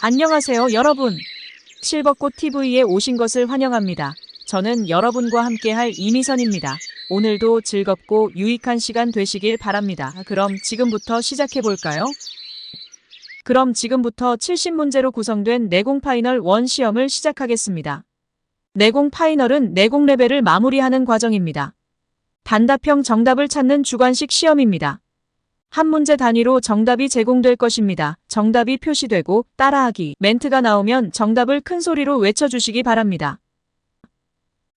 안녕하세요, 여러분. 실버꽃 TV에 오신 것을 환영합니다. 저는 여러분과 함께할 이미선입니다. 오늘도 즐겁고 유익한 시간 되시길 바랍니다. 그럼 지금부터 시작해 볼까요? 그럼 지금부터 70문제로 구성된 내공 파이널 1 시험을 시작하겠습니다. 내공 파이널은 내공 레벨을 마무리하는 과정입니다. 단답형 정답을 찾는 주관식 시험입니다. 한 문제 단위로 정답이 제공될 것입니다. 정답이 표시되고 따라하기 멘트가 나오면 정답을 큰 소리로 외쳐주시기 바랍니다.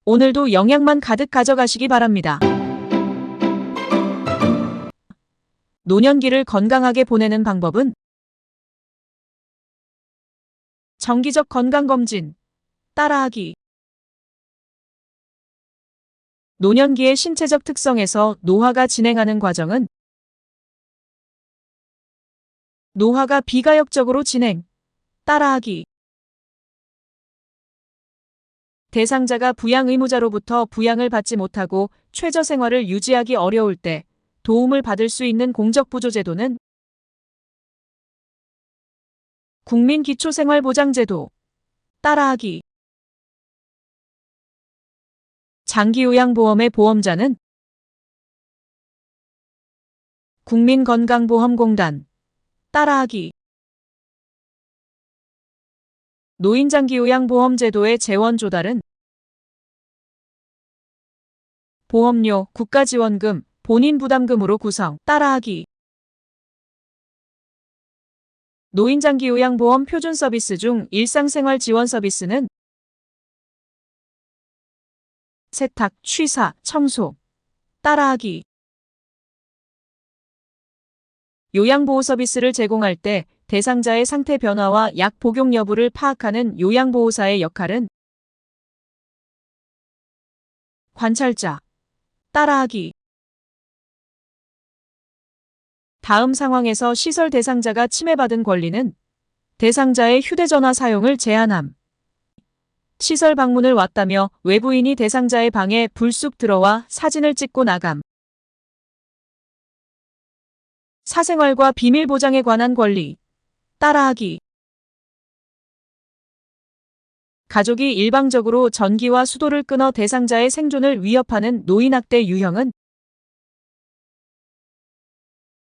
오늘도 영양만 가득 가져가시기 바랍니다. 노년기를 건강하게 보내는 방법은 정기적 건강검진, 따라하기. 노년기의 신체적 특성에서 노화가 진행하는 과정은 노화가 비가역적으로 진행, 따라하기. 대상자가 부양 의무자로부터 부양을 받지 못하고 최저 생활을 유지하기 어려울 때 도움을 받을 수 있는 공적부조제도는 국민기초생활보장제도, 따라하기. 장기요양보험의 보험자는 국민건강보험공단, 따라하기. 노인장기 요양보험제도의 재원 조달은 보험료, 국가지원금, 본인 부담금으로 구성, 따라하기. 노인장기 요양보험 표준 서비스 중 일상생활 지원 서비스는 세탁, 취사, 청소, 따라하기. 요양보호 서비스를 제공할 때 대상자의 상태 변화와 약 복용 여부를 파악하는 요양보호사의 역할은 관찰자, 따라하기. 다음 상황에서 시설 대상자가 침해받은 권리는 대상자의 휴대전화 사용을 제한함. 시설 방문을 왔다며 외부인이 대상자의 방에 불쑥 들어와 사진을 찍고 나감. 사생활과 비밀 보장에 관한 권리. 따라하기. 가족이 일방적으로 전기와 수도를 끊어 대상자의 생존을 위협하는 노인학대 유형은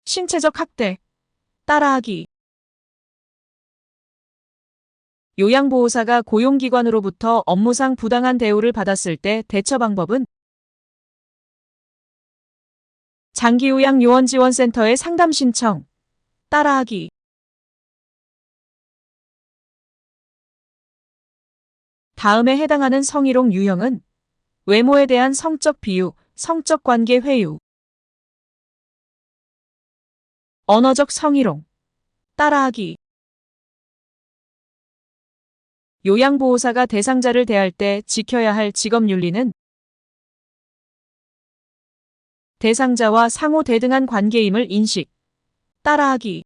신체적 학대. 따라하기. 요양보호사가 고용기관으로부터 업무상 부당한 대우를 받았을 때 대처 방법은 장기요양 요원지원센터의 상담 신청, 따라하기. 다음에 해당하는 성희롱 유형은 외모에 대한 성적 비유, 성적 관계 회유, 언어적 성희롱, 따라하기. 요양보호사가 대상자를 대할 때 지켜야 할 직업윤리는 대상자와 상호 대등한 관계임을 인식, 따라하기.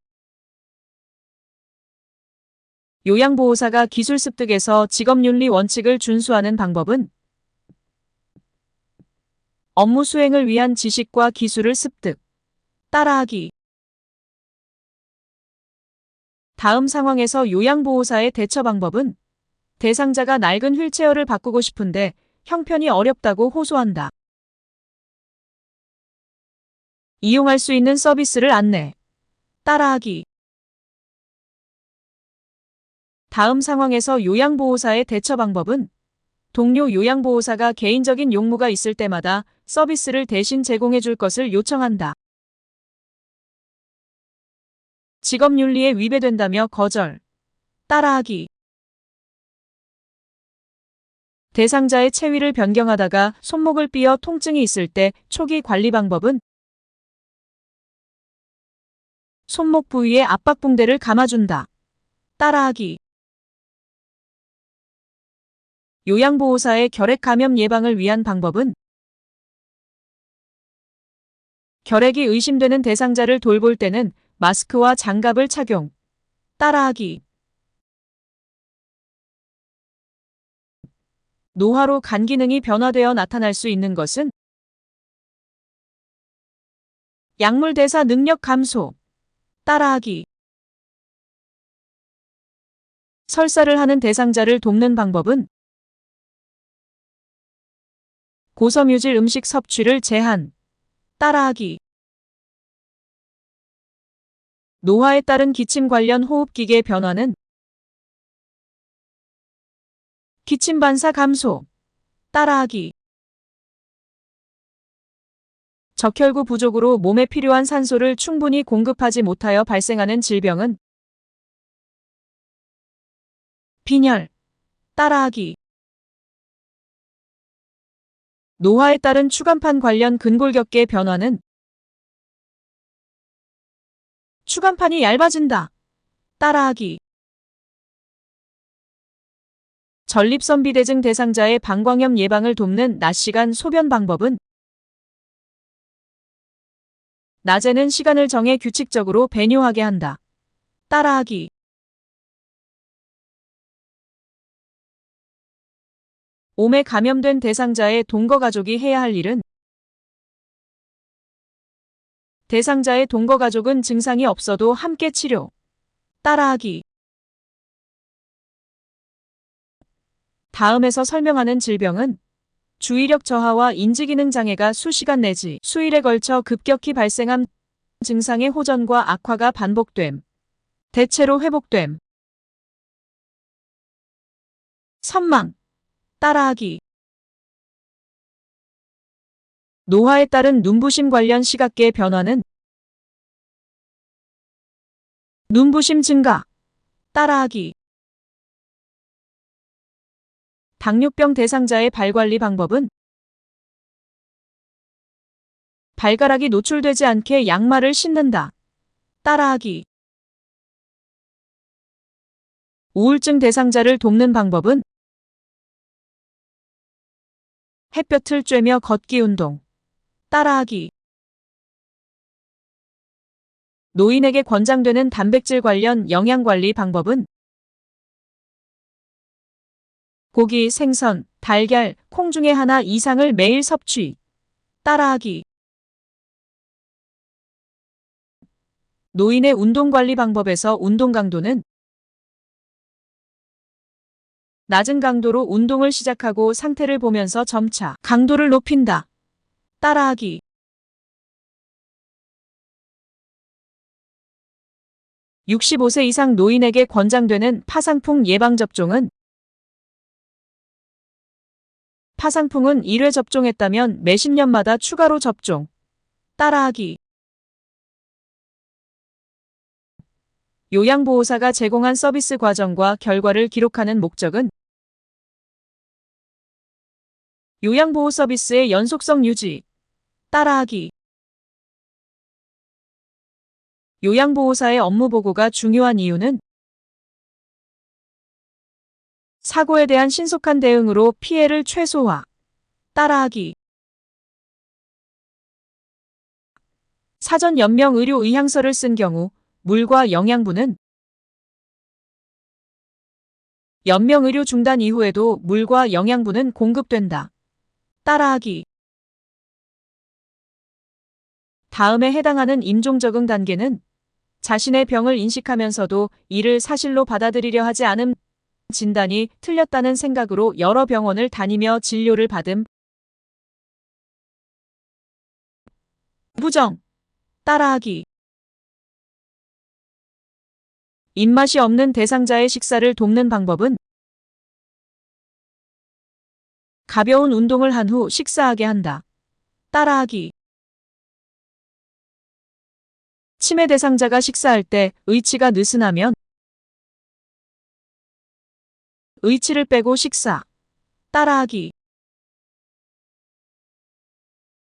요양보호사가 기술 습득에서 직업윤리 원칙을 준수하는 방법은 업무 수행을 위한 지식과 기술을 습득, 따라하기. 다음 상황에서 요양보호사의 대처 방법은 대상자가 낡은 휠체어를 바꾸고 싶은데 형편이 어렵다고 호소한다. 이용할 수 있는 서비스를 안내. 따라하기. 다음 상황에서 요양보호사의 대처 방법은 동료 요양보호사가 개인적인 용무가 있을 때마다 서비스를 대신 제공해 줄 것을 요청한다. 직업윤리에 위배된다며 거절. 따라하기. 대상자의 체위를 변경하다가 손목을 삐어 통증이 있을 때 초기 관리 방법은 손목 부위에 압박 붕대를 감아준다. 따라하기. 요양보호사의 결핵 감염 예방을 위한 방법은 결핵이 의심되는 대상자를 돌볼 때는 마스크와 장갑을 착용. 따라하기. 노화로 간 기능이 변화되어 나타날 수 있는 것은 약물 대사 능력 감소. 따라하기. 설사를 하는 대상자를 돕는 방법은 고섬유질 음식 섭취를 제한, 따라하기. 노화에 따른 기침 관련 호흡기계 변화는 기침 반사 감소, 따라하기. 적혈구 부족으로 몸에 필요한 산소를 충분히 공급하지 못하여 발생하는 질병은 빈혈, 따라하기. 노화에 따른 추간판 관련 근골격계 변화는 추간판이 얇아진다. 따라하기. 전립선 비대증 대상자의 방광염 예방을 돕는 낮 시간 소변 방법은 낮에는 시간을 정해 규칙적으로 배뇨하게 한다. 따라하기. 몸에 감염된 대상자의 동거 가족이 해야 할 일은 대상자의 동거 가족은 증상이 없어도 함께 치료. 따라하기. 다음에서 설명하는 질병은 주의력 저하와 인지기능 장애가 수시간 내지 수일에 걸쳐 급격히 발생함 증상의 호전과 악화가 반복됨. 대체로 회복됨. 선망. 따라하기. 노화에 따른 눈부심 관련 시각계 변화는 눈부심 증가. 따라하기. 당뇨병 대상자의 발관리 방법은 발가락이 노출되지 않게 양말을 신는다. 따라하기. 우울증 대상자를 돕는 방법은 햇볕을 쬐며 걷기 운동. 따라하기. 노인에게 권장되는 단백질 관련 영양관리 방법은 고기, 생선, 달걀, 콩 중에 하나 이상을 매일 섭취. 따라하기. 노인의 운동관리 방법에서 운동 강도는 낮은 강도로 운동을 시작하고 상태를 보면서 점차 강도를 높인다. 따라하기. (65세) 이상 노인에게 권장되는 파상풍 예방접종은 파상풍은 1회 접종했다면 매 10년마다 추가로 접종. 따라하기. 요양보호사가 제공한 서비스 과정과 결과를 기록하는 목적은 요양보호 서비스의 연속성 유지. 따라하기. 요양보호사의 업무 보고가 중요한 이유는 사고에 대한 신속한 대응으로 피해를 최소화. 따라하기. 사전 연명 의료 의향서를 쓴 경우 물과 영양분은 연명 의료 중단 이후에도 물과 영양분은 공급된다. 따라하기. 다음에 해당하는 임종 적응 단계는 자신의 병을 인식하면서도 이를 사실로 받아들이려 하지 않음 진단이 틀렸다는 생각으로 여러 병원을 다니며 진료를 받음. 부정. 따라하기. 입맛이 없는 대상자의 식사를 돕는 방법은 가벼운 운동을 한 후 식사하게 한다. 따라하기. 치매 대상자가 식사할 때 의치가 느슨하면 의치를 빼고 식사. 따라하기.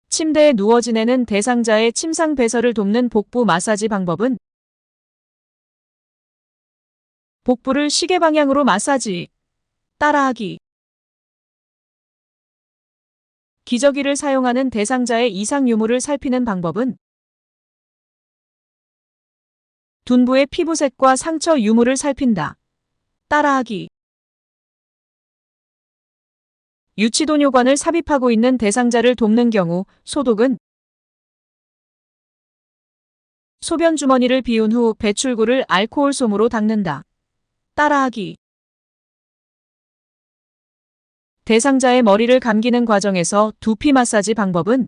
침대에 누워 지내는 대상자의 침상 배설을 돕는 복부 마사지 방법은 복부를 시계 방향으로 마사지. 따라하기. 기저귀를 사용하는 대상자의 이상 유무를 살피는 방법은 둔부의 피부색과 상처 유무를 살핀다. 따라하기. 유치도뇨관을 삽입하고 있는 대상자를 돕는 경우 소독은 소변 주머니를 비운 후 배출구를 알코올솜으로 닦는다. 따라하기. 대상자의 머리를 감기는 과정에서 두피 마사지 방법은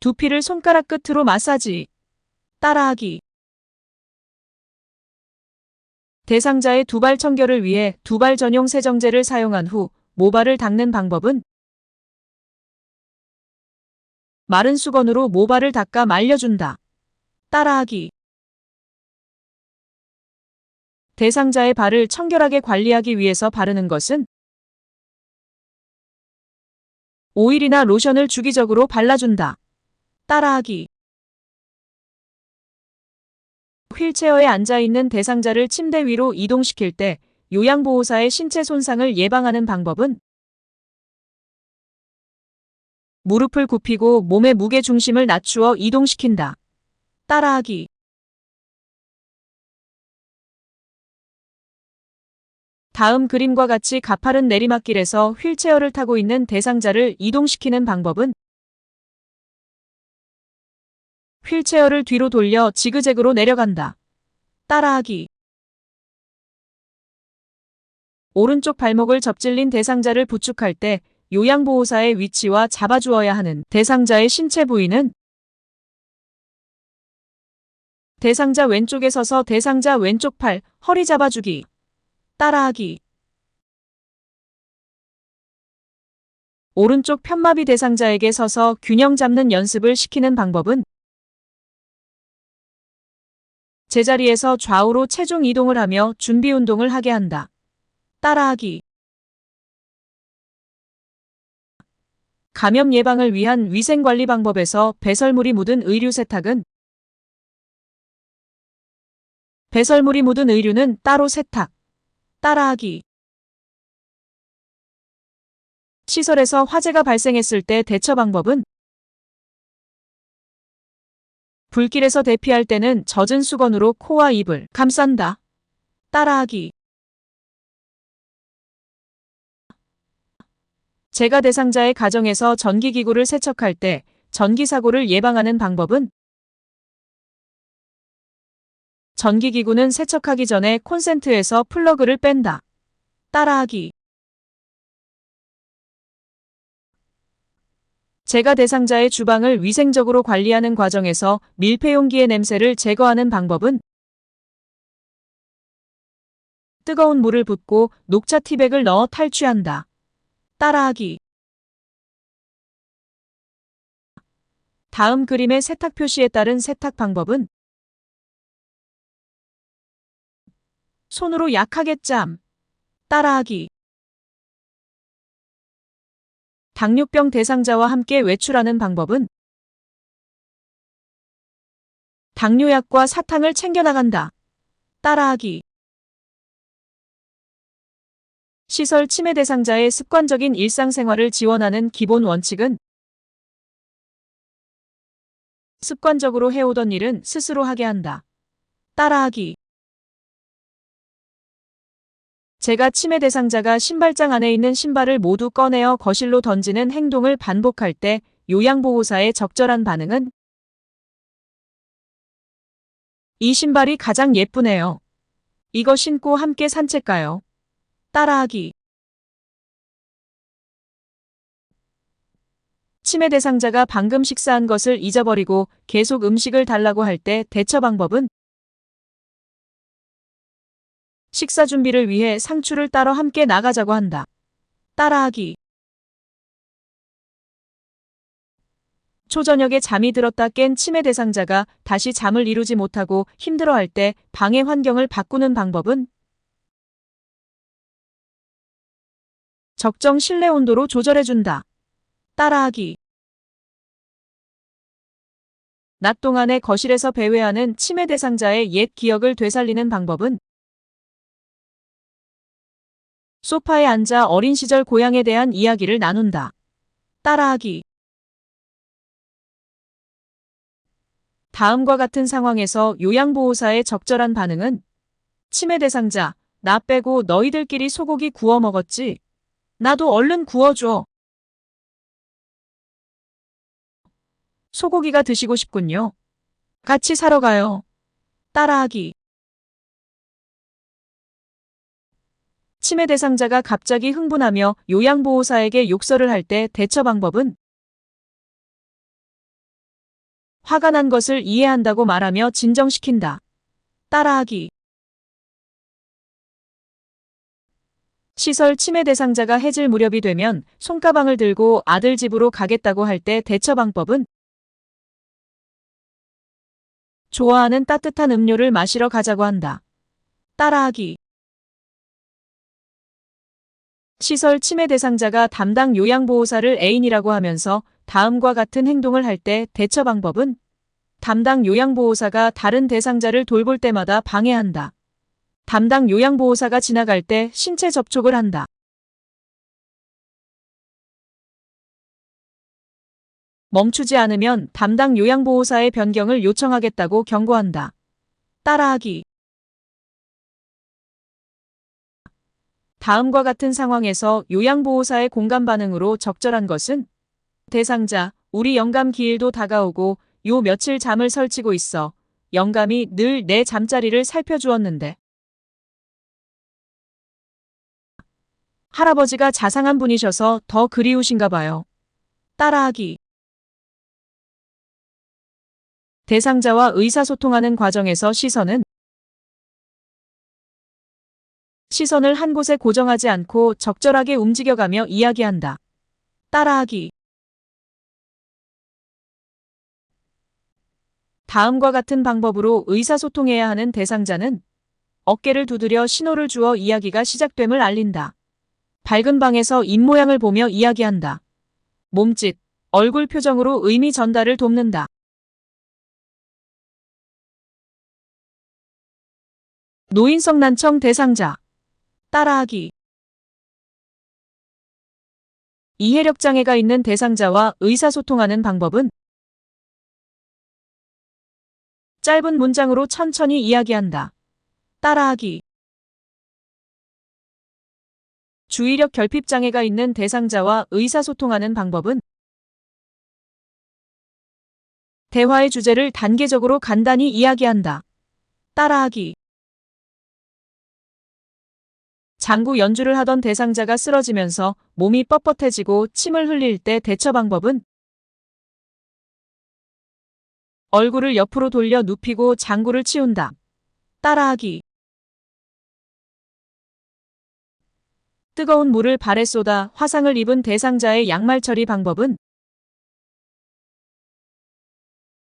두피를 손가락 끝으로 마사지. 따라하기. 대상자의 두발 청결을 위해 두발 전용 세정제를 사용한 후 모발을 닦는 방법은 마른 수건으로 모발을 닦아 말려준다. 따라하기. 대상자의 발을 청결하게 관리하기 위해서 바르는 것은 오일이나 로션을 주기적으로 발라준다. 따라하기. 휠체어에 앉아 있는 대상자를 침대 위로 이동시킬 때 요양보호사의 신체 손상을 예방하는 방법은 무릎을 굽히고 몸의 무게 중심을 낮추어 이동시킨다. 따라하기. 다음 그림과 같이 가파른 내리막길에서 휠체어를 타고 있는 대상자를 이동시키는 방법은 휠체어를 뒤로 돌려 지그재그로 내려간다. 따라하기. 오른쪽 발목을 접질린 대상자를 부축할 때 요양보호사의 위치와 잡아주어야 하는 대상자의 신체 부위는 대상자 왼쪽에 서서 대상자 왼쪽 팔, 허리 잡아주기. 따라하기. 오른쪽 편마비 대상자에게 서서 균형 잡는 연습을 시키는 방법은 제자리에서 좌우로 체중 이동을 하며 준비 운동을 하게 한다. 따라하기. 감염 예방을 위한 위생관리 방법에서 배설물이 묻은 의류 세탁은 배설물이 묻은 의류는 따로 세탁. 따라하기. 시설에서 화재가 발생했을 때 대처 방법은 불길에서 대피할 때는 젖은 수건으로 코와 입을 감싼다. 따라하기. 제가 대상자의 가정에서 전기기구를 세척할 때 전기사고를 예방하는 방법은 전기기구는 세척하기 전에 콘센트에서 플러그를 뺀다. 따라하기. 제가 대상자의 주방을 위생적으로 관리하는 과정에서 밀폐용기의 냄새를 제거하는 방법은 뜨거운 물을 붓고 녹차 티백을 넣어 탈취한다. 따라하기. 다음 그림의 세탁 표시에 따른 세탁 방법은 손으로 약하게 짬. 따라하기. 당뇨병 대상자와 함께 외출하는 방법은 당뇨약과 사탕을 챙겨나간다. 따라하기. 시설 치매 대상자의 습관적인 일상생활을 지원하는 기본 원칙은 습관적으로 해오던 일은 스스로 하게 한다. 따라하기. 제가 치매 대상자가 신발장 안에 있는 신발을 모두 꺼내어 거실로 던지는 행동을 반복할 때 요양보호사의 적절한 반응은 이 신발이 가장 예쁘네요. 이거 신고 함께 산책 가요. 따라하기. 치매 대상자가 방금 식사한 것을 잊어버리고 계속 음식을 달라고 할 때 대처 방법은 식사 준비를 위해 상추를 따러 함께 나가자고 한다. 따라하기. 초저녁에 잠이 들었다 깬 치매 대상자가 다시 잠을 이루지 못하고 힘들어할 때 방의 환경을 바꾸는 방법은 적정 실내 온도로 조절해준다. 따라하기. 낮 동안에 거실에서 배회하는 치매 대상자의 옛 기억을 되살리는 방법은 소파에 앉아 어린 시절 고향에 대한 이야기를 나눈다. 따라하기. 다음과 같은 상황에서 요양보호사의 적절한 반응은 치매 대상자, 나 빼고 너희들끼리 소고기 구워 먹었지? 나도 얼른 구워줘. 소고기가 드시고 싶군요. 같이 사러 가요. 따라하기. 치매 대상자가 갑자기 흥분하며 요양보호사에게 욕설을 할 때 대처 방법은 화가 난 것을 이해한다고 말하며 진정시킨다. 따라하기. 시설 치매 대상자가 해질 무렵이 되면 손가방을 들고 아들 집으로 가겠다고 할 때 대처 방법은 좋아하는 따뜻한 음료를 마시러 가자고 한다. 따라하기. 시설 치매 대상자가 담당 요양보호사를 애인이라고 하면서 다음과 같은 행동을 할 때 대처 방법은 담당 요양보호사가 다른 대상자를 돌볼 때마다 방해한다. 담당 요양보호사가 지나갈 때 신체 접촉을 한다. 멈추지 않으면 담당 요양보호사의 변경을 요청하겠다고 경고한다. 따라하기. 다음과 같은 상황에서 요양보호사의 공감 반응으로 적절한 것은 대상자, 우리 영감 기일도 다가오고 요 며칠 잠을 설치고 있어. 영감이 늘 내 잠자리를 살펴주었는데. 할아버지가 자상한 분이셔서 더 그리우신가 봐요. 따라하기. 대상자와 의사소통하는 과정에서 시선은 시선을 한 곳에 고정하지 않고 적절하게 움직여가며 이야기한다. 따라하기. 다음과 같은 방법으로 의사소통해야 하는 대상자는 어깨를 두드려 신호를 주어 이야기가 시작됨을 알린다. 밝은 방에서 입모양을 보며 이야기한다. 몸짓, 얼굴 표정으로 의미 전달을 돕는다. 노인성 난청 대상자. 따라하기. 이해력 장애가 있는 대상자와 의사소통하는 방법은 짧은 문장으로 천천히 이야기한다. 따라하기. 주의력 결핍 장애가 있는 대상자와 의사소통하는 방법은 대화의 주제를 단계적으로 간단히 이야기한다. 따라하기. 장구 연주를 하던 대상자가 쓰러지면서 몸이 뻣뻣해지고 침을 흘릴 때 대처 방법은 얼굴을 옆으로 돌려 눕히고 장구를 치운다. 따라하기. 뜨거운 물을 발에 쏟아 화상을 입은 대상자의 양말 처리 방법은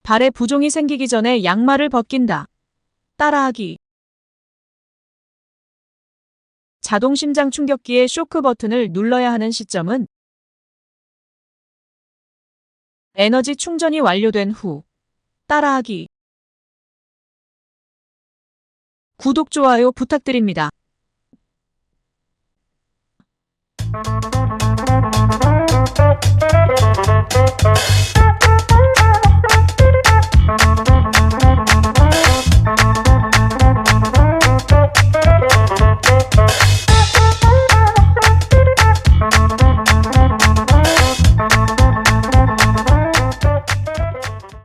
발에 부종이 생기기 전에 양말을 벗긴다. 따라하기. 자동 심장 충격기의 쇼크 버튼을 눌러야 하는 시점은 에너지 충전이 완료된 후. 따라하기. 구독, 좋아요 부탁드립니다.